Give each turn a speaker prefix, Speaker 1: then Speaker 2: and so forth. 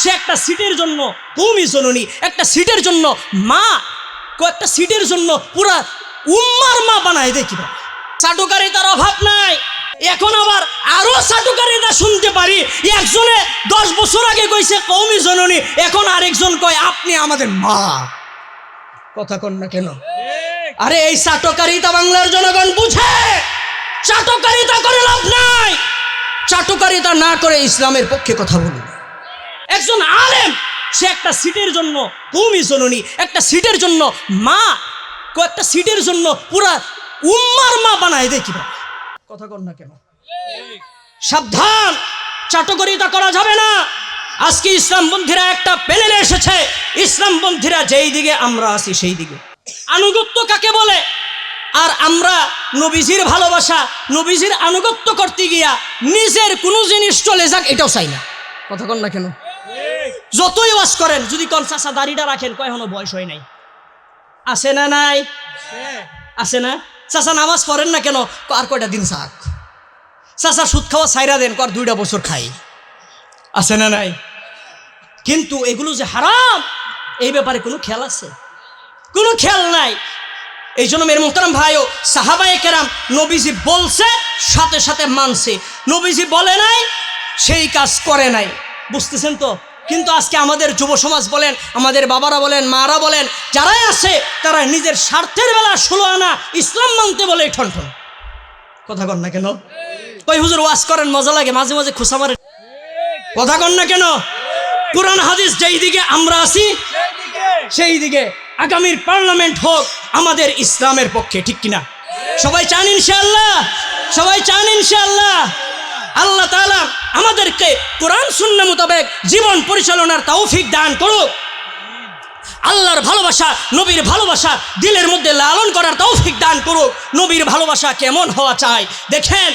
Speaker 1: সে একটা সিটের জন্য তুমি জননী, একটা সিটের জন্য মা, কয়েকটা সিটের জন্য পুরা উম্মার মা বানায় দেখি চাটুকারিতার অভাব নাই। এখন আবার আরও চাটুকারিতা শুনতে পারি। একজনে দশ বছর আগে কইছে কৌমি জননী। এখন আরেকজন কয়, আপনি আমাদের মা। কথা কন না কেন? আরে এই চাটকারিতা বাংলার জনগণ বুঝে। চাটকারিতা করে লাভ নাই। চাটকারিতা না করে ইসলামের পক্ষে কথা বলুন। একজন আলেম, সে একটা সিটের জন্য তুমি জননী, একটা সিটের জন্য মা, কয়েকটা সিটের জন্য পুরা উম্মার মা বানায় দেখি কথা কন না কেন? সাবধান, চাটকরিতা করা যাবে না। আজকে ইসলামপন্থীরা একটা প্যানেলে এসেছে। ইসলামপন্থীরা যেই দিকে আমরা আছি সেই দিকে। আনুগত্য কাকে বলে? আর আমরা নবীজির ভালোবাসা, নবীজির আনুগত্য করতে গিয়া নিজের কোনো জিনিস চলে যাক, এটাও চাই না। কথা কন না কেন? যতই ওয়াজ করেন, যদি কন চাষা দাড়িটা রাখেন, কয় হনো বয়স হয় নাই? আছে না নাই? আছে না? চাষা নামাজ পড়েন না কেন? আর কয়টা দিন থাক? চাষা সুদ খাওয়া সাইরা দেন কর দুইটা বছর খাই। আছে না নাই? কিন্তু এগুলো যে হারাম, এই ব্যাপারে কোনো খেয়াল আছে? কোনো খেয়াল নাই। এই জন্য মেরে মোহতারাম ভাইও, সাহাবায়ে কেরাম নবীজি বলছে, সাথে সাথে মানছে। নবীজি বলে নাই, সেই কাজ করে নাই। বুঝতেছেন তো? কিন্তু আজকে আমাদের যুব সমাজ বলেন, আমাদের বাবারা বলেন, মারা বলেন, যারাই আছে, তারা নিজের স্বার্থের বেলা ষোলো আনা ইসলাম মানতে বলে ঠন ঠন কথা কন না কেন? কই হুজুর ওয়াজ করেন, মজা লাগে, মাঝে মাঝে খুশা মারে। কথা কন না কেন? কোরআন, হাদিস যেই দিকে আমরা আছি, সেই দিকে আগামীর পার্লামেন্ট হোক আমাদের ইসলামের পক্ষে, ঠিক কিনা? সবাই চান ইনশাআল্লাহ? সবাই চান ইনশাআল্লাহ? আল্লাহ তাআলা আমাদেরকে কোরআন শূন্য মোতাবেক জীবন পরিচালনার তৌফিক দান করুক। আল্লাহর ভালোবাসা, নবীর ভালোবাসা, দিলের মধ্যে লালন করার তৌফিক দান করুক। নবীর ভালোবাসা কেমন হওয়া চাই? দেখেন